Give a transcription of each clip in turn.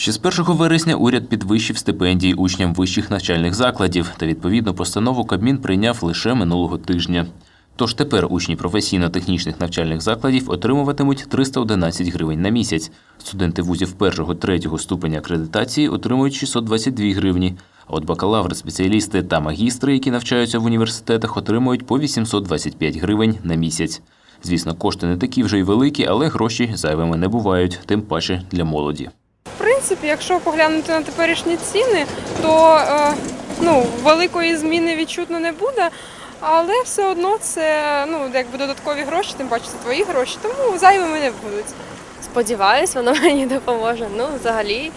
Ще з 1 вересня уряд підвищив стипендії учням вищих навчальних закладів та відповідну постанову Кабмін прийняв лише минулого тижня. Тож тепер учні професійно-технічних навчальних закладів отримуватимуть 311 гривень на місяць. Студенти вузів першого третього ступеня акредитації отримують 622 гривні. А от бакалаври, спеціалісти та магістри, які навчаються в університетах, отримують по 825 гривень на місяць. Звісно, кошти не такі вже й великі, але гроші зайвими не бувають, тим паче для молоді. В принципі, якщо поглянути на теперішні ціни, то е, ну, великої зміни відчутно не буде. Але все одно це ну, якби додаткові гроші, тим паче це твої гроші, тому зайвими не будуть. Сподіваюсь, воно мені допоможе. Ну, взагалі,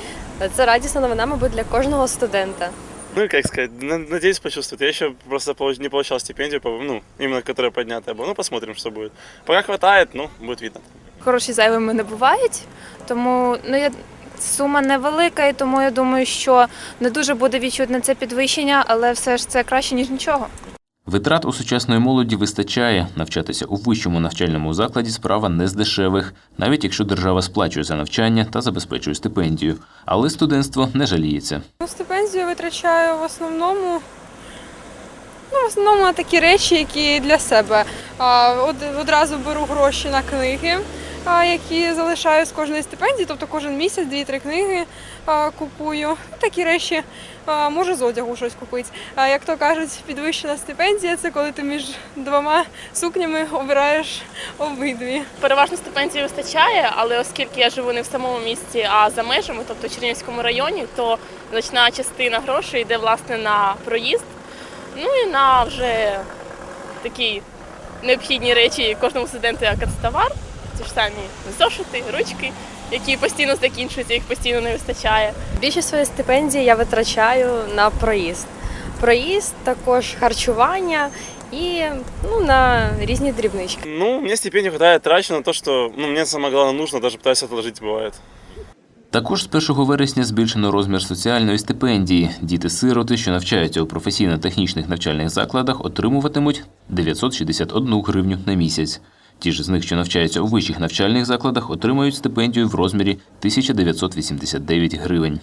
це радісна новина, мабуть, для кожного студента. Ну, как сказать, на- надеюсь почувствовать. Я еще просто не получал стипендию, по- ну, именно которая поднятая была. Ну, посмотрим, что будет. Пока хватает, ну, будет видно. Гроші зайвими не бувають, тому ну я сума невелика, і тому я думаю, що не дуже буде відчутне це підвищення, але все ж це краще ніж нічого. Витрат у сучасної молоді вистачає. Навчатися у вищому навчальному закладі справа не з дешевих, навіть якщо держава сплачує за навчання та забезпечує стипендію. Але студентство не жаліється. Ну, стипендію витрачаю в основному. Ну, в основному на такі речі, які для себе. А, од, одразу беру гроші на книги, які залишаю з кожної стипендії, тобто кожен місяць дві-три книги купую. Такі речі можу з одягу щось купити. Як то кажуть, підвищена стипендія це коли ти між двома сукнями обираєш обидві. Переважно стипендії вистачає, але оскільки я живу не в самому місті, а за межами, тобто в Чернігівському районі, то значна частина грошей йде власне на проїзд, ну і на вже такі необхідні речі кожному студенту, як канцтовар, ті ж самі зошити, ручки, які постійно закінчуються, їх постійно не вистачає. Більшість своєї стипендії я витрачаю на проїзд. Проїзд, також харчування і ну, на різні дрібнички. Ну, мне стипендии хватает, трачу на то, что, ну, мне самое главное нужно, даже пытаюсь отложить, бывает. Також з 1 вересня збільшено розмір соціальної стипендії. Діти-сироти, що навчаються у професійно-технічних навчальних закладах, отримуватимуть 961 гривню на місяць. Ті ж з них, що навчаються у вищих навчальних закладах, отримають стипендію в розмірі 1989 гривень.